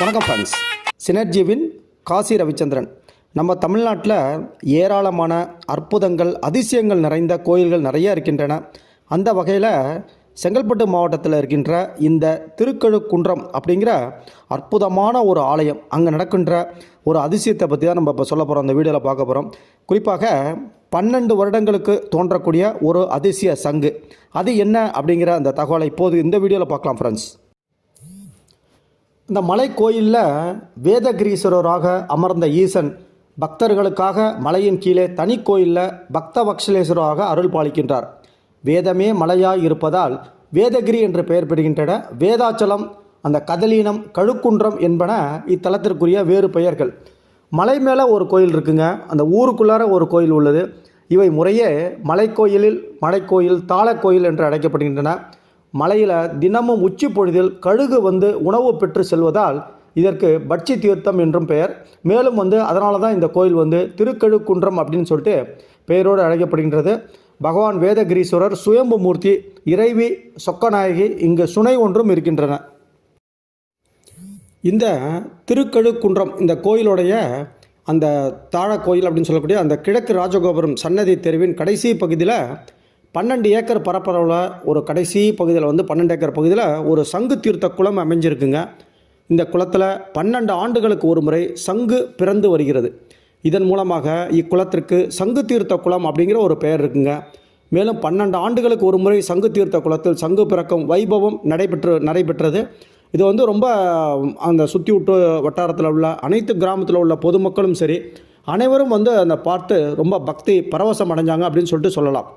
வணக்கம் ஃப்ரெண்ட்ஸ் சினர்ஜிவின் காசி ரவிச்சந்திரன். நம்ம தமிழ்நாட்டில் ஏராளமான அற்புதங்கள் அதிசயங்கள் நிறைந்த கோயில்கள் நிறைய இருக்கின்றன. அந்த வகையில் செங்கல்பட்டு மாவட்டத்தில் இருக்கின்ற இந்த திருக்கழுக்குன்றம் அப்படிங்கிற அற்புதமான ஒரு ஆலயம் அங்கே நடக்கின்ற ஒரு அதிசயத்தை பற்றி தான் நம்ம இப்போ சொல்ல போகிறோம் அந்த வீடியோவில் பார்க்க போகிறோம் குறிப்பாக பன்னெண்டு வருடங்களுக்கு தோன்றக்கூடிய ஒரு அதிசய சங்கு. அது என்ன அப்படிங்கிற அந்த தகவலை இப்போது இந்த வீடியோவில் பார்க்கலாம் ஃப்ரெண்ட்ஸ் இந்த மலை கோயிலில் வேதகிரீஸ்வரராக அமர்ந்த ஈசன் பக்தர்களுக்காக மலையின் கீழே தனி கோயிலில் பக்த வக்ஷலேஸ்வரராக அருள் பாலிக்கின்றார் வேதமே மலையாய் இருப்பதால் வேதகிரி என்று பெயர் பெறுகின்றன. வேதாச்சலம் அந்த கதலீனம் கழுக்குன்றம் என்பன இத்தலத்திற்குரிய வேறு பெயர்கள். மலை மேலே ஒரு கோயில் இருக்குங்க. அந்த ஊருக்குள்ளார ஒரு கோயில் உள்ளது. இவை முறையே மலைக்கோயிலில் மலைக்கோயில் தாளக்கோயில் என்று அழைக்கப்படுகின்றன. மலையில் தினமும் உச்சி பொழுதில் கழுகு வந்து உணவு பெற்று செல்வதால் இதற்கு பட்சி தீர்த்தம் என்றும் பெயர். மேலும் வந்து அதனால தான் இந்த கோயில் வந்து திருக்கழுக்குன்றம் அப்படின்னு சொல்லிட்டு பெயரோடு அழைக்கப்படுகின்றது. பகவான் வேதகிரீஸ்வரர் சுயம்பு மூர்த்தி இறைவி சொக்கநாயகி இங்கு சுனை ஒன்றும் இருக்கின்றன. இந்த திருக்கழுக்குன்றம் இந்த கோயிலுடைய அந்த தாழ கோயில் அப்படின்னு சொல்லக்கூடிய அந்த கிழக்கு ராஜகோபுரம் சன்னதி தெருவின் கடைசி பகுதியில் பன்னெண்டு ஏக்கர் பரப்பளவில் ஒரு கடைசி பகுதியில் வந்து பன்னெண்டு ஏக்கர் பகுதியில் ஒரு சங்கு தீர்த்த குளம் அமைஞ்சிருக்குங்க. இந்த குளத்தில் பன்னெண்டு ஆண்டுகளுக்கு ஒரு முறை சங்கு பிறந்து வருகிறது. இதன் மூலமாக இக்குளத்திற்கு சங்கு தீர்த்த குளம் அப்படிங்கிற ஒரு பெயர் இருக்குங்க. மேலும் பன்னெண்டு ஆண்டுகளுக்கு ஒரு முறை சங்கு தீர்த்த குளத்தில் சங்கு பிறக்கும் வைபவம் நடைபெற்று நடைபெற்றது. இது வந்து ரொம்ப அந்த சுற்றி விட்டு வட்டாரத்தில் உள்ள அனைத்து கிராமத்தில் உள்ள பொதுமக்களும் சரி அனைவரும் வந்து அந்த பார்த்து ரொம்ப பக்தி பரவசம் அடைஞ்சாங்க அப்படின்னு சொல்லிட்டு சொல்லலாம்.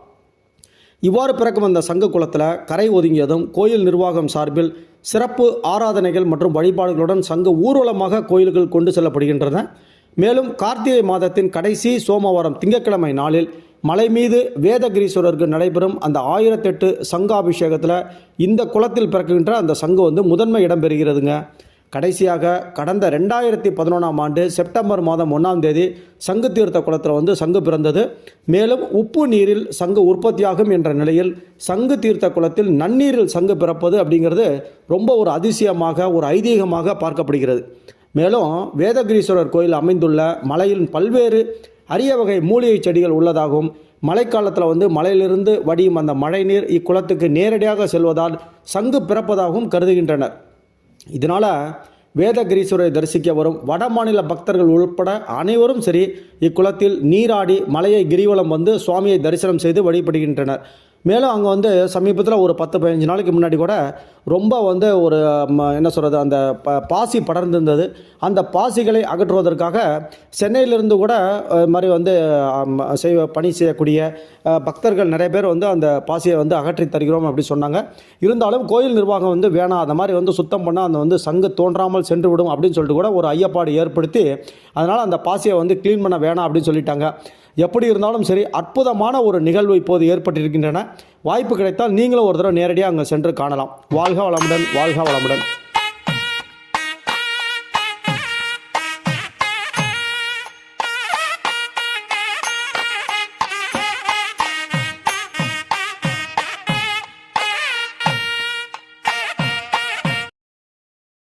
இவ்வாறு பிறக்கும் அந்த சங்க குளத்தில் கரை ஒதுங்கியதும் கோயில் நிர்வாகம் சார்பில் சிறப்பு ஆராதனைகள் மற்றும் வழிபாடுகளுடன் சங்க ஊர்வலமாக கோயில்கள் கொண்டு செல்லப்படுகின்றன. மேலும் கார்த்திகை மாதத்தின் கடைசி சோமவாரம் திங்கட்கிழமை நாளில் மலை மீது வேதகிரீஸ்வரருக்கு நடைபெறும் அந்த ஆயிரத்தெட்டு சங்காபிஷேகத்தில் இந்த குளத்தில் பிறக்கின்ற அந்த சங்கு வந்து முதன்மை இடம் பெறுகிறதுங்க. கடைசியாக கடந்த ரெண்டாயிரத்தி பதினொன்றாம் ஆண்டு செப்டம்பர் மாதம் ஒன்றாம் தேதி சங்கு தீர்த்த குளத்தில் வந்து சங்கு பிறந்தது. மேலும் உப்பு நீரில் சங்கு உற்பத்தியாகும் என்ற நிலையில் சங்கு தீர்த்த குளத்தில் நன்னீரில் சங்கு பிறப்பது அப்படிங்கிறது ரொம்ப ஒரு அதிசயமாக ஒரு ஐதீகமாக பார்க்கப்படுகிறது. மேலும் வேதகிரீஸ்வரர் கோயில் அமைந்துள்ள மலையின் பல்வேறு அரிய வகை மூலிகை செடிகள் உள்ளதாகவும் மழைக்காலத்தில் வந்து மலையிலிருந்து வடியும் அந்த மழைநீர் இக்குளத்துக்கு நேரடியாக செல்வதால் சங்கு பிறப்பதாகவும் கருதுகின்றனர். இதனால் வேதகிரீஸ்வரரை தரிசிக்க வரும் வட மாநில பக்தர்கள் உள்பட அனைவரும் சரி இக்குளத்தில் நீராடி மலையை கிரிவலம் வந்து சுவாமியை தரிசனம் செய்து வழிபடுகின்றனர். மேலும் அங்கே வந்து சமீபத்தில் ஒரு பத்து பதினஞ்சு நாளைக்கு முன்னாடி கூட ரொம்ப வந்து ஒரு ம, என்ன சொல்கிறது அந்த ப பாசி படர்ந்திருந்தது. அந்த பாசிகளை அகற்றுவதற்காக சென்னையிலிருந்து கூட இது மாதிரி வந்து செய் செய்ய பணி செய்யக்கூடிய பக்தர்கள் நிறைய பேர் வந்து அந்த பாசியை வந்து அகற்றி தருகிறோம் அப்படி சொன்னாங்க. இருந்தாலும் கோயில் நிர்வாகம் வந்து வேணாம் அந்த மாதிரி வந்து சுத்தம் பண்ணால் அந்த வந்து சங்கு தோன்றாமல் சென்று விடும் அப்படின்னு சொல்லிட்டு கூட ஒரு ஐயப்பாடு ஏற்படுத்தி அதனால் அந்த பாசியை வந்து க்ளீன் பண்ண வேணாம் அப்படின்னு சொல்லிட்டாங்க. எப்படி இருந்தாலும் சரி அற்புதமான ஒரு நிகழ்வு இப்போது ஏற்பட்டிருக்கின்றன. வாய்ப்பு கிடைத்தால் நீங்களும் ஒரு தடவை நேரடியாக அங்கே சென்று காணலாம். வாழ்க வளமுடன் வாழ்க வளமுடன்.